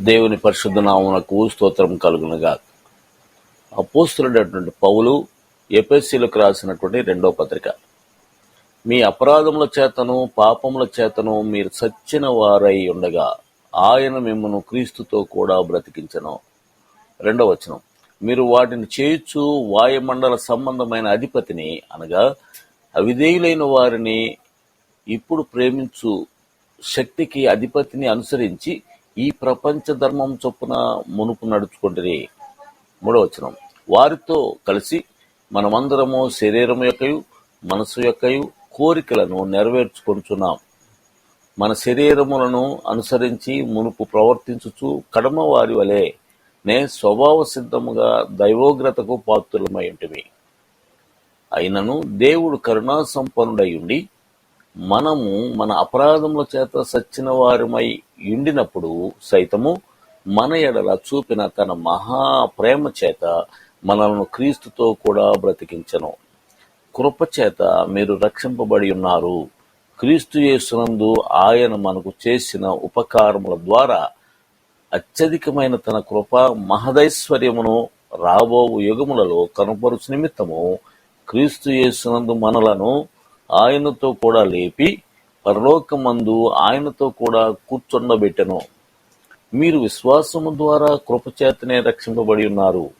దేవుని పరిశుద్ధ నామమునకు స్తోత్రం కలుగునుగా అపోస్తులైనటువంటి పౌలు ఎపిఎస్సీలకు రాసినటువంటి రెండో పత్రిక. మీ అపరాధముల చేతను పాపముల చేతను మీరు సచ్చిన వారై ఉండగా ఆయన మిమ్మను క్రీస్తుతో కూడా బ్రతికించను. రెండవ వచనం. మీరు వాటిని చేయొచ్చు వాయుమండల సంబంధమైన అధిపతిని అనగా అవిధేయులైన వారిని ఇప్పుడు ప్రేమించు శక్తికి అధిపతిని అనుసరించి ఈ ప్రపంచ ధర్మం చొప్పున మునుపు నడుచుకుంటుంది మూడవచనం వారితో కలిసి మనమందరము శరీరం యొక్కయు మనసు యొక్కయు కోరికలను నెరవేర్చుకుంటున్నాం మన శరీరములను అనుసరించి మునుపు ప్రవర్తించుచు కడమ వారి వలె నే స్వభావ సిద్ధముగా దైవోగ్రతకు పాత్రులమై ఉంటిమి. అయినను దేవుడు కరుణా సంపన్నుడై ఉండి మనము మన అపరాధముల చేత సచ్చిన వారమై ఉండినప్పుడు సైతము మన ఎడల చూపిన తన మహా ప్రేమ చేత మనలను క్రీస్తుతో కూడా బ్రతికించను. కృప చేత మీరు రక్షింపబడి ఉన్నారు. క్రీస్తు యేసునందు ఆయన మనకు చేసిన ఉపకారముల ద్వారా అత్యధికమైన తన కృప మహదైశ్వర్యమును రాబో యుగములలో కనపరుచు నిమిత్తము క్రీస్తు యేసునందు మనలను ఆయనతో కూడా లేపి పరలోకమందు ఆయనతో కూడా కూర్చుండబెట్టెను మీరు విశ్వాసము ద్వారా కృపచేతనే రక్షింపబడి ఉన్నారు.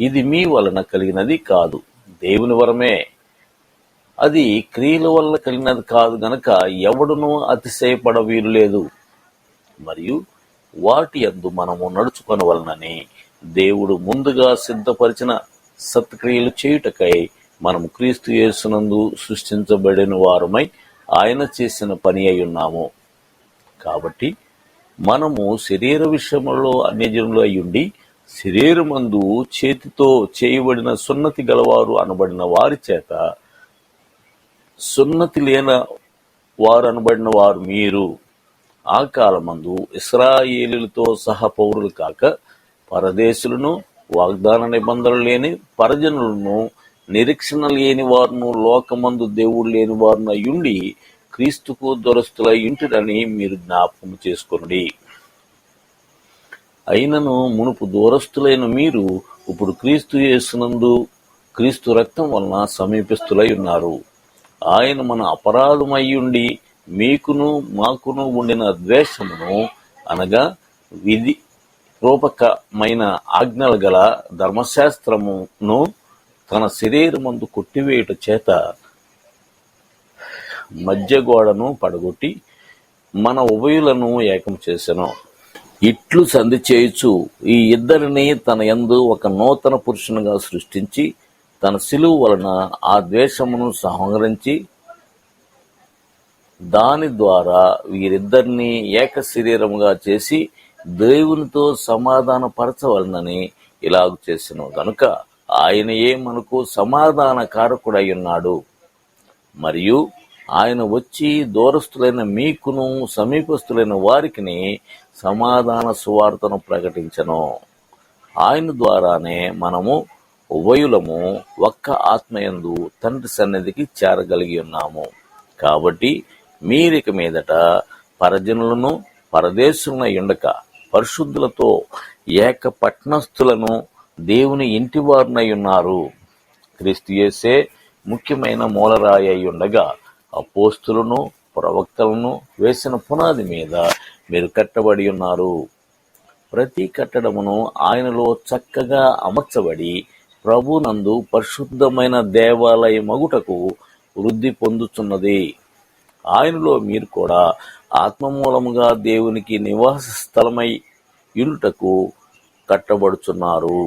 ఇది మీ వలన కలిగినది కాదు. దేవుని వరమే. అది క్రియల వల్ల కలిగినది కాదు గనక ఎవడునూ అతిశయపడ వీలు లేదు. మరియు వాటి యందు మనము నడుచుకొనవలనని దేవుడు ముందుగా సిద్ధపరిచిన సత్క్రియలు చేయుటకై మనము క్రీస్తు యేసునందు సృష్టించబడిన వారమై ఆయన చేసిన పని అయి ఉన్నాము. కాబట్టి మనము శరీర విషయంలో అన్యజనులు అయ్యుండి శరీరమందు చేతితో చేయబడిన సున్నతి గలవారు అనబడిన వారి చేత సున్నతి లేన వారు అనబడిన వారు మీరు. ఆ కాలమందు ఇస్రాయేలులతో సహా పౌరులు కాక పరదేశులను వాగ్దాన నిబంధనలు లేని పరజనులను నిరీక్షణ లేని వారును లోకమందు దేవుడు లేని వారును అయ్యుండి క్రీస్తుకు దొరస్తులై మీరు జ్ఞాపకం చేసుకొనుడి. అయినను మునుపు దూరస్తులైన మీరు ఇప్పుడు క్రీస్తు యేసునందు క్రీస్తు రక్తం వలన సమీపిస్తులై ఉన్నారు. ఆయన మన అపరాధమయ్యుండి మీకును మాకును ఉండిన ద్వేషమును అనగా విధి రూపకమైన ఆజ్ఞలు గల ధర్మశాస్త్రమును తన శరీరమందు కొట్టివేయుట చేత మధ్య గోడను పడగొట్టి మన ఉభయులను ఏకం చేసెను. ఇట్లు సంధి చేయుచు ఈ ఇద్దరిని తన యందు ఒక నూతన పురుషునిగా సృష్టించి తన సిలువు వలన ఆ ద్వేషమును సంహరించి దాని ద్వారా వీరిద్దరిని ఏక శరీరముగా చేసి దేవునితో సమాధానపరచవలనని ఇలాగ ఇలాగు చేసిన. గనుక ఆయనయే మనకు సమాధాన కారకుడై ఉన్నాడు? మరియు ఆయన వచ్చి దూరస్తులైన మీకును సమీపస్తులైన వారికిని సమాధాన సువార్తను ప్రకటించను. ఆయన ద్వారానే మనము ఉభయులము ఒక్క ఆత్మయందు తండ్రి సన్నిధికి చేరగలిగి ఉన్నాము. కాబట్టి మీరిక మీదట పరజనులను పరదేశులను ఎండక పరిశుద్ధులతో ఏక పట్నస్థులను దేవుని ఇంటి వారినై ఉన్నారు. క్రీస్తుయేసే ముఖ్యమైన మూలరాయి అయి ఉండగా అపోస్తులను ప్రవక్తలను వేసిన పునాది మీద మీరు కట్టబడి ఉన్నారు. ప్రతి కట్టడమును ఆయనలో చక్కగా అమర్చబడి ప్రభునందు పరిశుద్ధమైన దేవాలయ మగుటకు వృద్ధి పొందుతున్నది ఆయనలో మీరు కూడా ఆత్మమూలముగా దేవునికి నివాస స్థలమై ఇరుటకు కట్టబడుచున్నారు.